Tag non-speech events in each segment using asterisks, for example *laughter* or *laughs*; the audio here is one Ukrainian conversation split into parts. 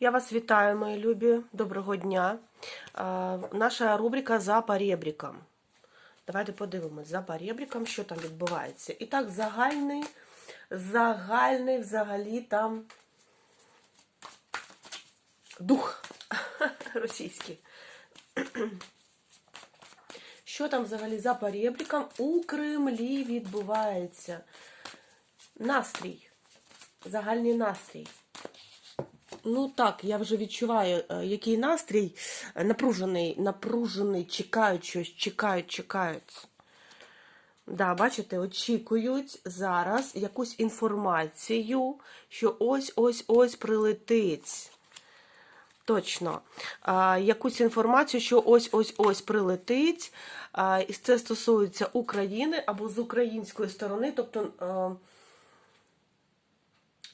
Я вас вітаю, мої любі. Доброго дня. Наша рубрика за поребриком. Давайте подивимось за поребриком, що там відбувається. І так, загальний, загальний взагалі там дух *laughs* російський. *clears throat* Що там взагалі за поребриком у Кремлі відбувається? Настрій. Загальний настрій. Ну так, я вже відчуваю, е, який настрій Е, напружений, напружений, чекають щось, чекають, чекають. Да, бачите, очікують зараз якусь інформацію, що ось-ось-ось прилетить. Точно. А, якусь інформацію, що ось-ось-ось прилетить. А, і це стосується України або з української сторони. Тобто. е,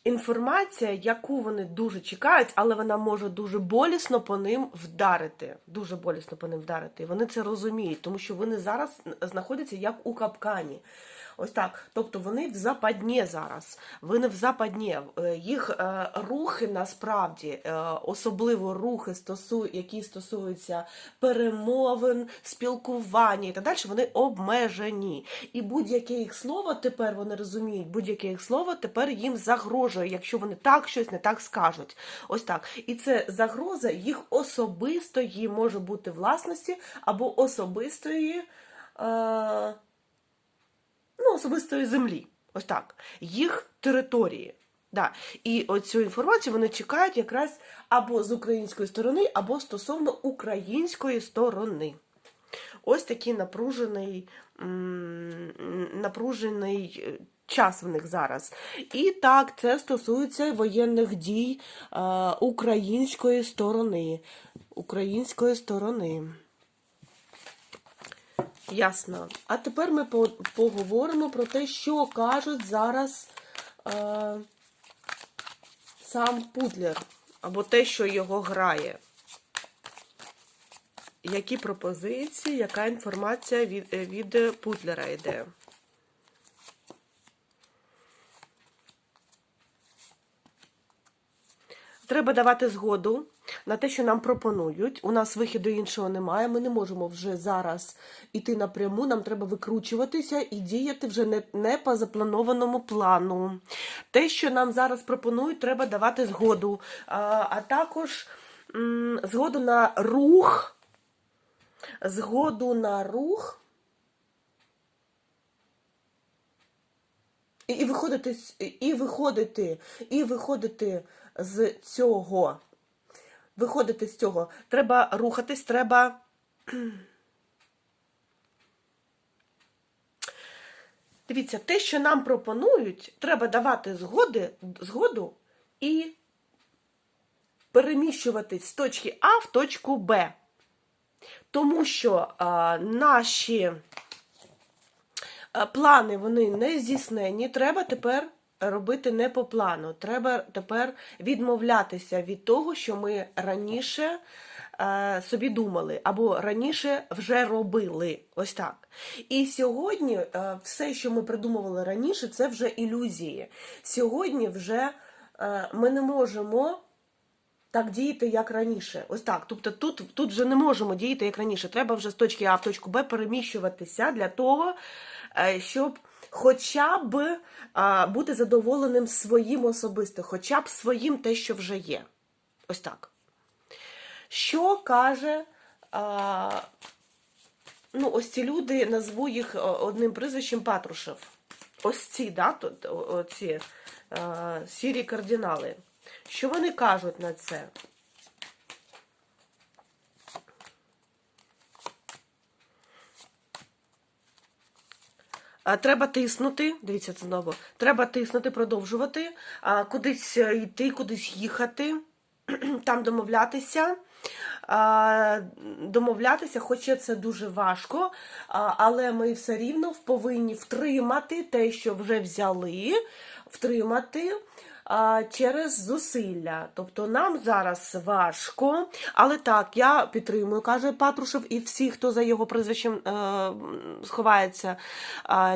інформація, яку вони дуже чекають, але вона може дуже болісно по ним вдарити. Дуже болісно по ним вдарити. І вони це розуміють, тому що вони зараз знаходяться як у капкані. Ось так. Тобто вони в западні зараз. Вони в западні. Е, Їх е, рухи насправді, е, особливо рухи, які стосуються перемовин, спілкування і так далі, вони обмежені. І будь-яке їх слово тепер вони розуміють, будь-яке їх слово тепер їм загрожує, якщо вони так щось не так скажуть. Ось так. І це загроза їх особистої може бути власності або особистої. Е- ну, особистої землі. Ось так. Їх території. Да. І оцю інформацію вони чекають якраз або з української сторони, або стосовно української сторони. Ось такий напружений, напружений е, час в них зараз. І так, це стосується воєнних дій е, української сторони. Української сторони. Ясно. А тепер ми поговоримо про те, що кажуть зараз е, сам Путлер, або те, що його грає. Які пропозиції, яка інформація від, е, від Путлера йде? Треба давати згоду на те, що нам пропонують. У нас вихіду іншого немає. Ми не можемо вже зараз іти напряму. Нам треба викручуватися і діяти вже не, не по запланованому плану. Те, що нам зараз пропонують, треба давати згоду. А, а також м, згоду на рух. Згоду на рух. І, виходити і виходити, і виходити з цього. Виходити з цього. Треба рухатись, треба. *clears throat* Дивіться, те, що нам пропонують, треба давати згоди, згоду і переміщуватись з точки А в точку Б. Тому що а, наші плани вони не здійснені. Треба тепер робити не по плану. Треба тепер відмовлятися від того, що ми раніше е, собі думали, або раніше вже робили. Ось так. І сьогодні е, все, що ми придумували раніше, це вже ілюзії. Сьогодні вже е, ми не можемо так діяти, як раніше. Ось так. Тобто тут, тут вже не можемо діяти як раніше. Треба вже з точки А в точку Б переміщуватися для того, щоб хоча б а, бути задоволеним своїм особисто, хоча б своїм те, що вже є. Ось так. Що каже. А, ну, ось ці люди, назву їх одним прізвищем Патрушев. Ось ці, да, тут, оці а, сірі кардинали. Що вони кажуть на це? Треба тиснути, дивіться це знову. Треба тиснути, продовжувати, кудись е, йти, кудись їхати, *clears throat* там домовлятися. Домовлятися, хоча це дуже важко, але ми все рівно повинні втримати те, що вже взяли, втримати, через зусилля. Тобто нам зараз важко, але так, я підтримую, каже Патрушев, і всі, хто за його прізвищем е, сховається.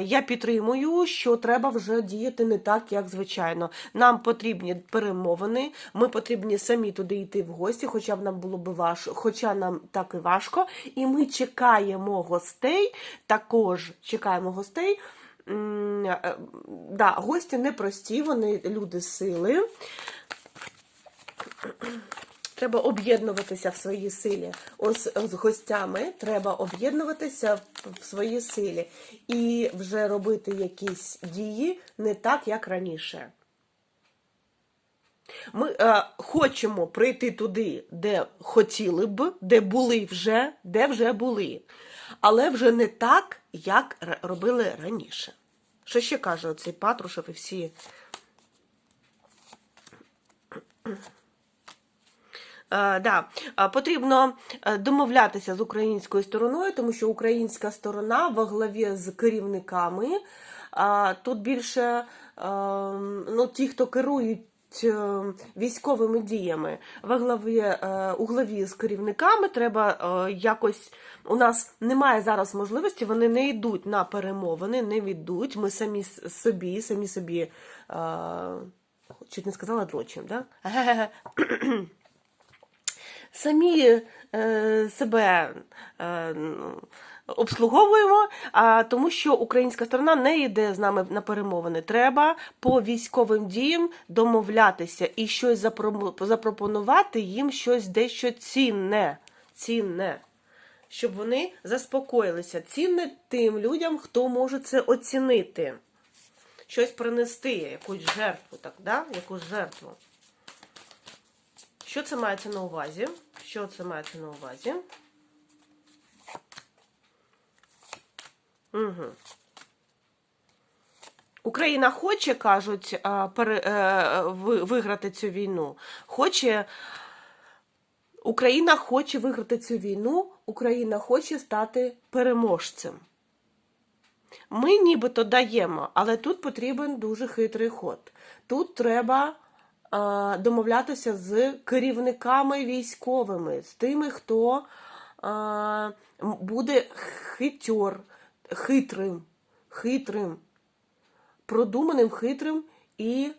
Я підтримую, що треба вже діяти не так, як звичайно. Нам потрібні перемовини, ми потрібні самі туди йти в гості, хоча б нам було б важко, хоча нам так і важко. І ми чекаємо гостей, також чекаємо гостей. М, е, Да, гості непрості, вони люди сили. Треба об'єднуватися в своїй силі. Ось з гостями треба об'єднуватися в своїй силі і вже робити якісь дії не так, як раніше. Ми е, хочемо прийти туди, де хотіли б, де були вже, де вже були, але вже не так, як робили раніше. Що ще каже оцей Патрушев і всі? Е, да. Е, Потрібно е, домовлятися з українською стороною, тому що українська сторона во главі з керівниками. Тут більше е, ну, ті, хто керують військовими діями, во главі, е, у главі з керівниками треба е, якось. У нас немає зараз можливості, вони не йдуть на перемовини, не йдуть. Ми самі собі, самі собі. е, Чуть не сказала дрочим, да? *clears throat* самі е, себе е, ну, обслуговуємо, а, тому що українська сторона не йде з нами на перемовини. Треба по військовим діям домовлятися і щось запропонувати їм щось дещо цінне. цінне. Щоб вони заспокоїлися. Цінне тим людям, хто може це оцінити. Щось принести, якусь жертву, так, да? якусь жертву. Що це мається на увазі? Що це мається на увазі? Угу. Україна хоче, кажуть, е, виграти цю війну. Хоче. Україна хоче виграти цю війну, Україна хоче стати переможцем. Ми нібито даємо, але тут потрібен дуже хитрий ход. Тут треба домовлятися з керівниками військовими, з тими, хто буде хитьор, хитрим, хитрим, продуманим, хитрим, і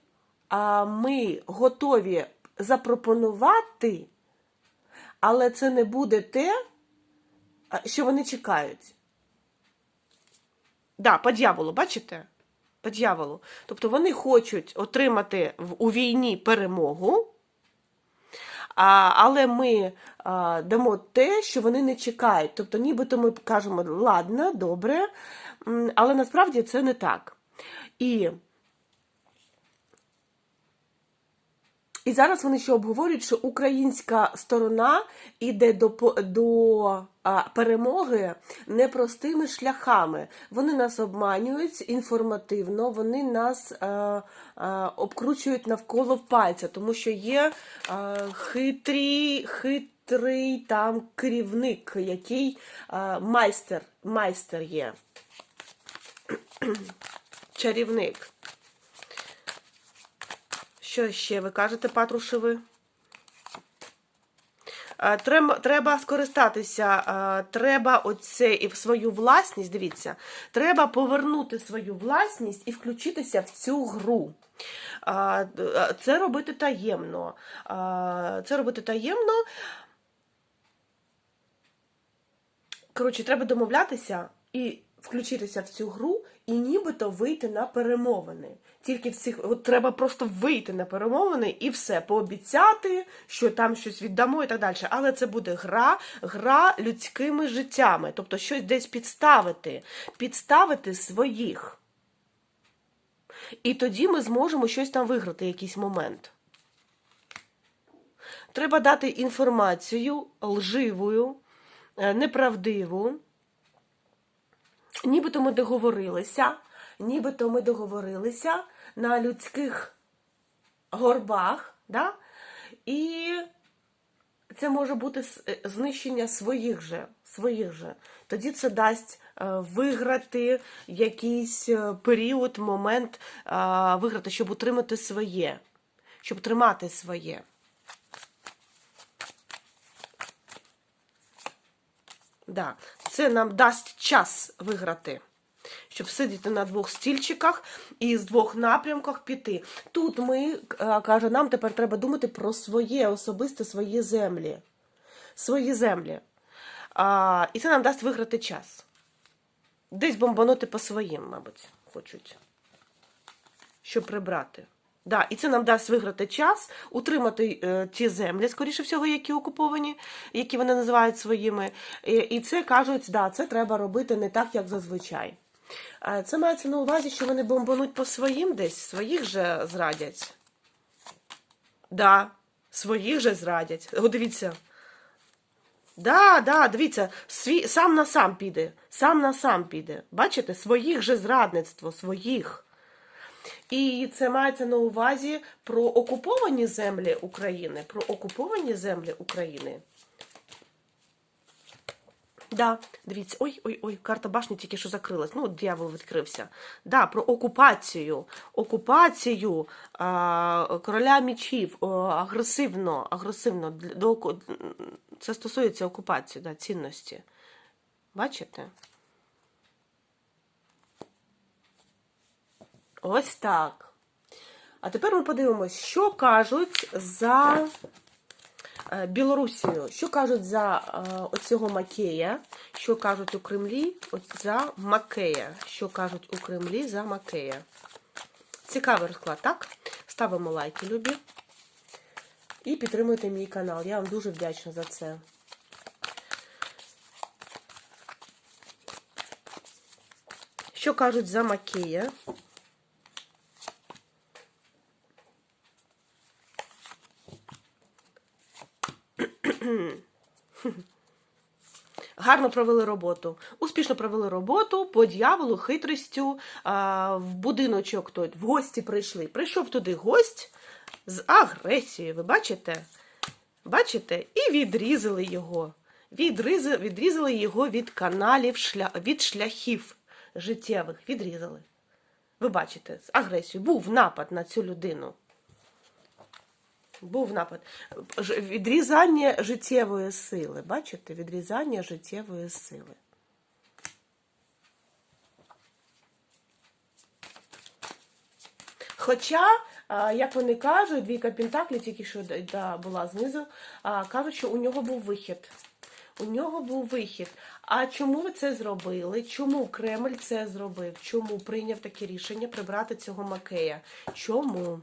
а, ми готові запропонувати, але це не буде те, що вони чекають. Да, по дьяволу, бачите? По дьяволу. Тобто вони хочуть отримати у війні перемогу, але ми дамо те, що вони не чекають. Тобто, нібито ми кажемо, ладно, добре, але насправді це не так. І, і зараз вони ще обговорюють, що українська сторона йде до, до перемоги непростими шляхами. Вони нас обманюють інформативно, вони нас а, а, обкручують навколо пальця, тому що є а, хитрі, хитрий там керівник, який а, майстер, майстер є. *clears throat* Чарівник. Що ще ви кажете, Патрушеви? Е, Треба, скористатися, е, треба оце і в свою власність, дивіться, треба повернути свою власність і включитися в цю гру. Е, Це робити таємно. Це робити таємно. Коротше, треба домовлятися і включитися в цю гру, і нібито вийти на перемовини. Тільки в цих от треба просто вийти на перемовини і все, пообіцяти, що там щось віддамо і так далі. Але це буде гра, гра людськими життями, тобто щось десь підставити, підставити своїх. І тоді ми зможемо щось там виграти, якийсь момент. Треба дати інформацію лживою, е, неправдиву. Нібито ми договорилися, нібито ми договорилися на людських горбах, да? і це може бути е, знищення своїх же, своїх же. Тоді це дасть е, виграти якийсь е, період, момент, виграти, щоб утримати своє. щоб тримати своє. Да. Це нам дасть час виграти, щоб сидіти на двох стільчиках і з двох напрямках піти. Тут ми, е, каже, нам тепер треба думати про своє особисте, свої землі. Свої землі. А, і це нам дасть виграти час. Десь бомбанути по своїм, мабуть, хочуть. Щоб прибрати. Да, і це нам дасть виграти час, утримати е, ті землі, скоріше всього, які окуповані, які вони називають своїми. І, і це кажуть, да, це треба робити не так, як зазвичай. Це мається на увазі, що вони бомбануть по своїм десь, своїх же зрадять. Да, своїх же зрадять. О, дивіться. Да, да, дивіться, свій, сам на сам піде, сам на сам піде. Бачите, своїх же зрадництво, своїх. І це мається на увазі про окуповані землі України. Про окуповані землі України. Да, дивіться, ой, ой, ой, карта башні тільки що закрилась. Ну, дьявол відкрився. Да, про окупацію. Окупацію а, короля мічів агресивно, агресивно до це стосується окупації, да, цінності. Бачите? Ось так. А тепер ми подивимось, що кажуть за Білорусію, що кажуть за е, оцього Макея, що кажуть у Кремлі за Макея, що кажуть у Кремлі за Макея. Цікавий розклад, так? Ставимо лайки, любі. І підтримуйте мій канал. Я вам дуже вдячна за це. Що кажуть за Макея? Гарно провели роботу. Успішно провели роботу по дьяволу, хитрістю. В будиночок той, в гості прийшли. Прийшов туди гость з агресією. Ви бачите? Бачите? І відрізали його. Відрізали, відрізали його від каналів, шля, від шляхів життєвих. Відрізали. Ви бачите, з агресією. Був напад на цю людину. Був напад. Відрізання життєвої сили. Бачите? Відрізання життєвої сили. Хоча, як вони кажуть, двійка Пентаклі, тільки що була знизу, кажуть, що у нього був вихід. У нього був вихід. А чому ви це зробили? Чому Кремль це зробив? Чому прийняв таке рішення прибрати цього Макея? Чому?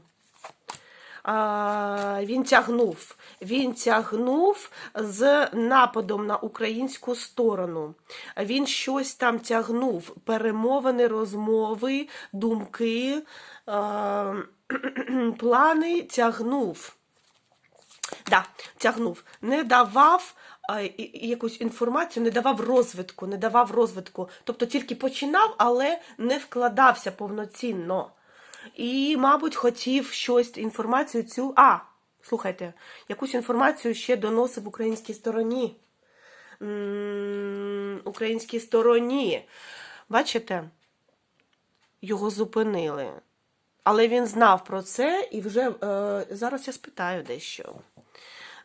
Він тягнув. Він тягнув з нападом на українську сторону. Він щось там тягнув. Перемовини, розмови, думки, *clears throat* плани тягнув. Да, тягнув. Не давав якусь інформацію, не давав розвитку, не давав розвитку. Тобто тільки починав, але не вкладався повноцінно. І, мабуть, хотів щось, інформацію цю. А, слухайте, якусь інформацію ще доносив українській стороні. Українській стороні. Бачите? Його зупинили. Але він знав про це і вже е, зараз я спитаю дещо.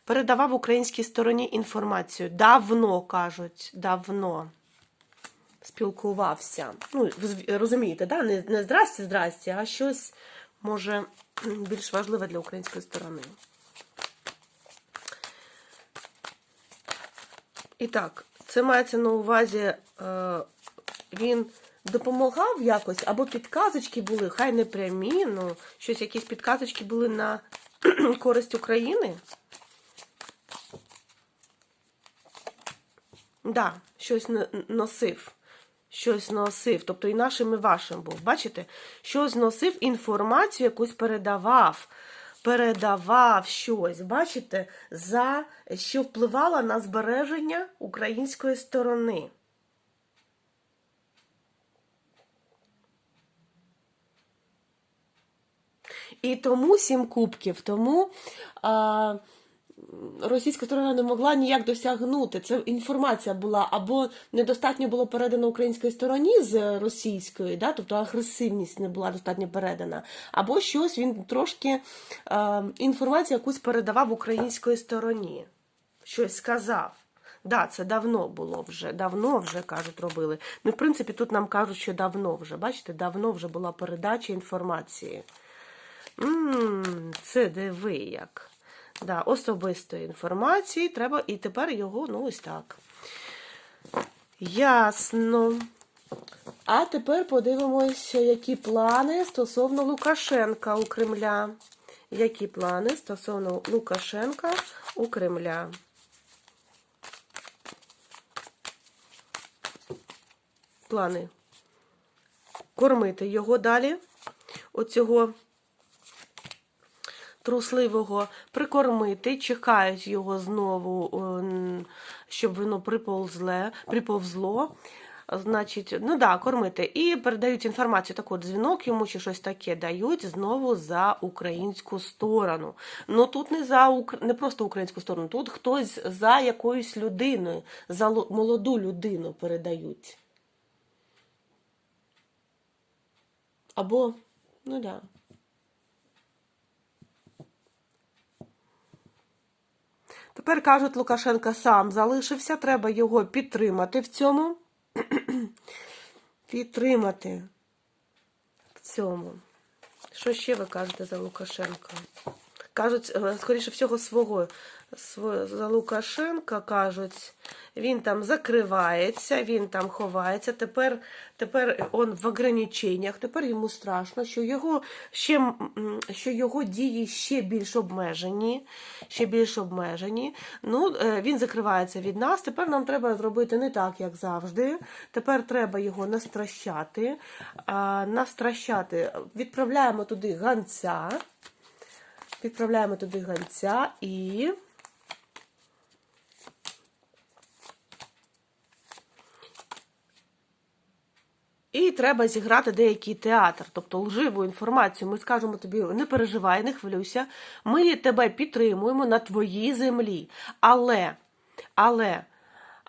Передавав українській стороні інформацію. Давно кажуть, давно спілкувався. Ну, розумієте, да? не, не здрасте, здрасте, а щось може більш важливе для української сторони. І так, це мається на увазі, е, він допомагав якось, або підказочки були, хай не прямі, ну, щось, якісь підказочки були на користь України. Да, щось носив. Щось носив, тобто і нашим, і вашим був. Бачите? Щось носив, інформацію якусь передавав. Передавав щось, бачите, за що впливало на збереження української сторони. І тому сім кубків, тому а, російська сторона не могла ніяк досягнути. Це інформація була або недостатньо було передано українській стороні з російської, да, тобто агресивність не була достатньо передана, або щось він трошки е, інформацію якусь передавав української стороні, щось сказав. Да, це давно було вже, давно вже кажуть, робили. Ну, в принципі, тут нам кажуть, що давно вже. Бачите, давно вже була передача інформації. М, Це диви як. Да, особистої інформації треба, і тепер його, ну ось так. Ясно. А тепер подивимося, які плани стосовно Лукашенка у Кремля. Які плани стосовно Лукашенка у Кремля? Плани. Кормити його далі. Оцього трусливого прикормити, чекають його знову, щоб воно приповзле, приповзло. Значить, ну да, кормити. І передають інформацію, так от дзвінок йому чи щось таке дають знову за українську сторону. Ну тут не за не просто українську сторону, тут хтось за якоюсь людиною, за молоду людину передають. Або, ну да. Тепер кажуть, Лукашенка сам залишився, треба його підтримати в цьому. *clears throat* підтримати в цьому. Що ще ви кажете за Лукашенка? Кажуть, е, скоріше всього, свого, за Лукашенка кажуть, він там закривається, він там ховається. Тепер, тепер он в ограниченнях, тепер йому страшно, що його ще що його дії ще більш обмежені. Ще більш обмежені. Ну, е, він закривається від нас. Тепер нам треба зробити не так, як завжди. Тепер треба його настращати. Настращати. Відправляємо туди ганця. Відправляємо туди ганця і. І треба зіграти деякий театр, тобто лживу інформацію. Ми скажемо тобі, не переживай, не хвилюйся. Ми тебе підтримуємо на твоїй землі. Але, але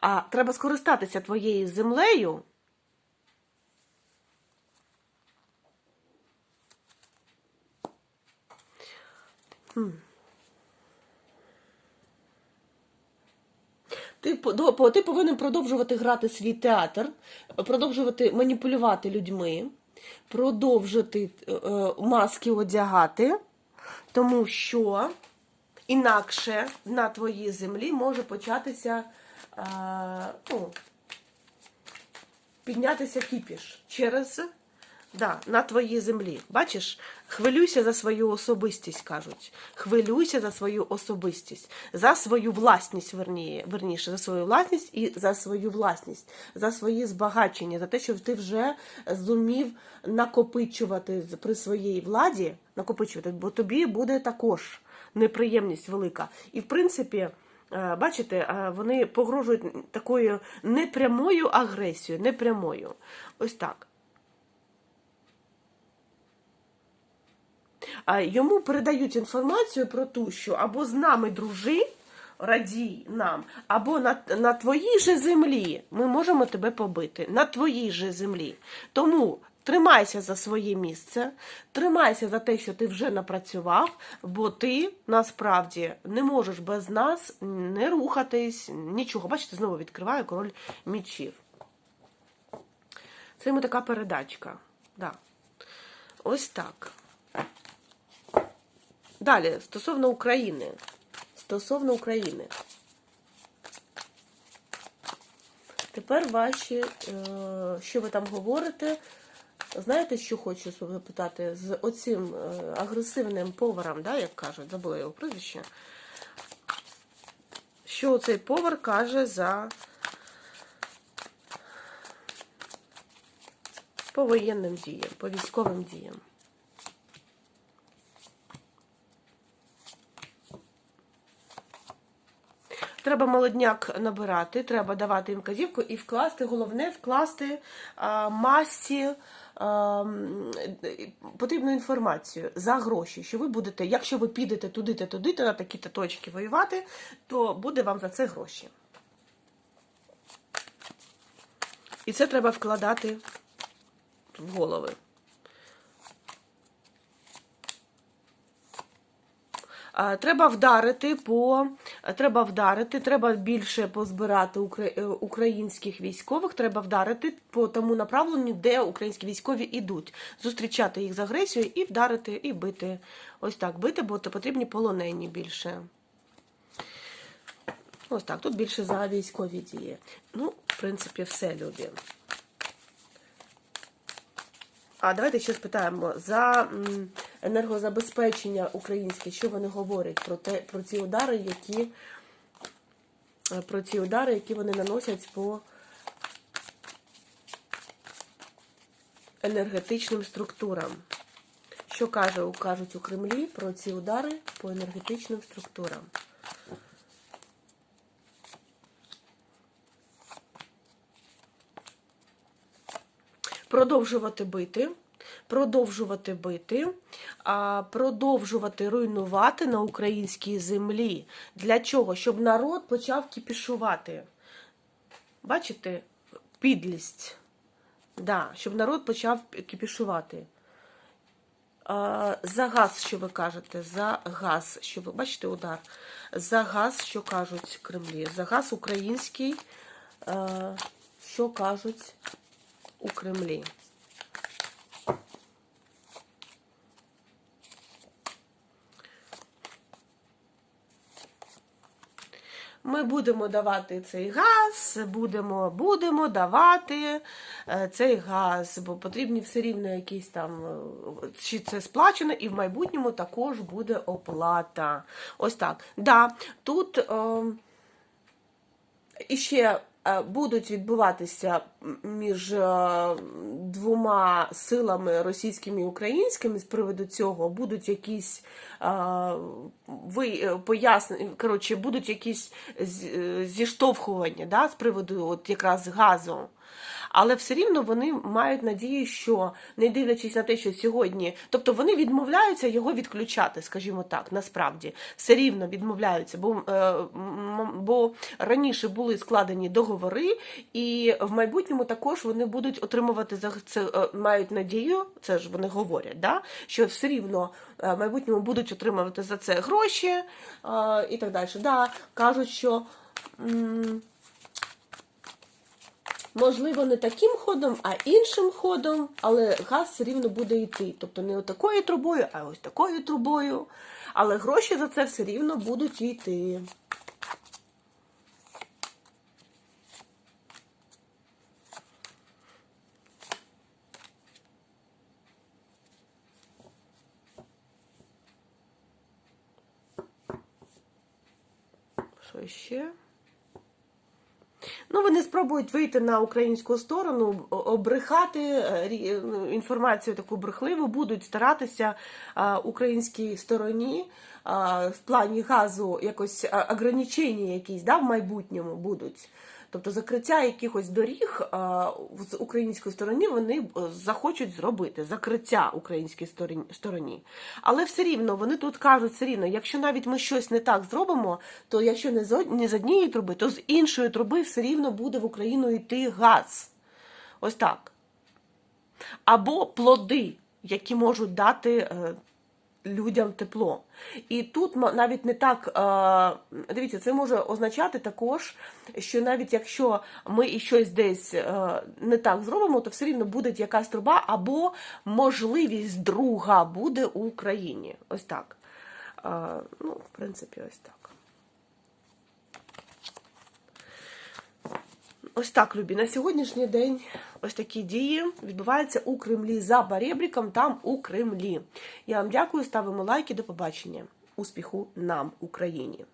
а, треба скористатися твоєю землею. Ти, ти повинен продовжувати грати свій театр, продовжувати маніпулювати людьми, продовжити е, е, маски одягати, тому що інакше на твоїй землі може початися е, ну, піднятися кіпіш через да, на твоїй землі. Бачиш, хвилюйся за свою особистість, кажуть. Хвилюйся за свою особистість, за свою власність, верні, за свою власність і за свою власність, за свої збагачення, за те, що ти вже зумів накопичувати при своїй владі, накопичувати, бо тобі буде також неприємність велика. І в принципі. Е, Бачите, е, вони погрожують такою непрямою агресією, непрямою. Ось так. Йому передають інформацію про те, що або з нами дружи, радій нам, або на, на твоїй же землі ми можемо тебе побити. На твоїй же землі. Тому тримайся за своє місце, тримайся за те, що ти вже напрацював, бо ти насправді не можеш без нас не рухатись, нічого. Бачите, знову відкриваю король мічів. Це йому така передачка. Да. Ось так. Далі, стосовно України. Стосовно України. Тепер ваші, е, що ви там говорите? Знаєте, що хочу запитати? З оцим е, агресивним поваром, да, як кажуть, забула його прізвище. Що цей повар каже за по воєнним діям, по військовим діям? Треба молодняк набирати, треба давати їм казівку і вкласти, головне вкласти а, масці а, потрібну інформацію за гроші, що ви будете, якщо ви підете туди-то, туди-то, на такі-то точки воювати, то буде вам за це гроші. І це треба вкладати в голови. Треба вдарити по треба вдарити, треба більше позбирати е, українських військових. Треба вдарити по тому направленню, де українські військові йдуть, зустрічати їх з агресією і вдарити, і бити. Ось так бити, бо то потрібні полонені більше. Ось так, тут більше за військові дії. Ну, в принципі, все любі. А давайте ще спитаємо за енергозабезпечення українське, що вони говорять про те, про ці удари, які е, про ці удари, які вони наносять по енергетичним структурам. Що кажуть у Кремлі про ці удари по енергетичним структурам? продовжувати бити, продовжувати бити, продовжувати руйнувати на українській землі. Для чого? Щоб народ почав кіпішувати. Бачите, підлість. Да, щоб народ почав кіпішувати. За газ, що ви кажете, за газ, що ви бачите удар? За газ, що кажуть Кремлі, за газ український, а, що кажуть у Кремлі. Ми будемо давати цей газ, будемо, будемо давати е, цей газ, бо потрібні все рівно якісь там, е, чи це сплачено, і в майбутньому також буде оплата. Ось так. Да, тут о, іще е, будуть відбуватися між е, двома силами російськими і українськими з приводу цього, будуть якісь е, ви поясни, коротше, будуть якісь е, зіштовхування да, з приводу от якраз газу. Але все рівно вони мають надію, що не дивлячись на те, що сьогодні, тобто вони відмовляються його відключати, скажімо так, насправді все рівно відмовляються, бо, е, бо раніше були складені договори, і в майбутньому також вони будуть отримувати за це, е, мають надію, це ж вони говорять, да, що все рівно е, в майбутньому будуть отримувати за це гроші і так далі. Да, кажуть, що. Можливо, не таким ходом, а іншим ходом, але газ все рівно буде йти. Тобто не отакою трубою, а ось такою трубою. Але гроші за це все рівно будуть йти. Що ще? Ну, вони спробують вийти на українську сторону, обрехати е, ну, інформацію таку брехливу, будуть старатися а, українській стороні в плані газу якось ограничення якісь да, в майбутньому будуть. Тобто закриття якихось доріг в- з української сторони вони е, захочуть зробити закриття українській стороні-. Але все рівно вони тут кажуть, все рівно, якщо навіть ми щось не так зробимо, то якщо не з, не з однієї труби, то з іншої труби все рівно буде в Україну йти газ. Ось так. Або плоди, які можуть дати е, людям тепло. І тут навіть не так, дивіться, це може означати також, що навіть якщо ми і щось десь е, не так зробимо, то все рівно буде якась труба, або можливість друга буде у Україні. Ось так. Ну, в принципі, ось так. Ось так, Любі, на сьогоднішній день ось такі дії відбуваються у Кремлі за баребріком, там у Кремлі. Я вам дякую, ставимо лайки, до побачення. Успіху нам, Україні!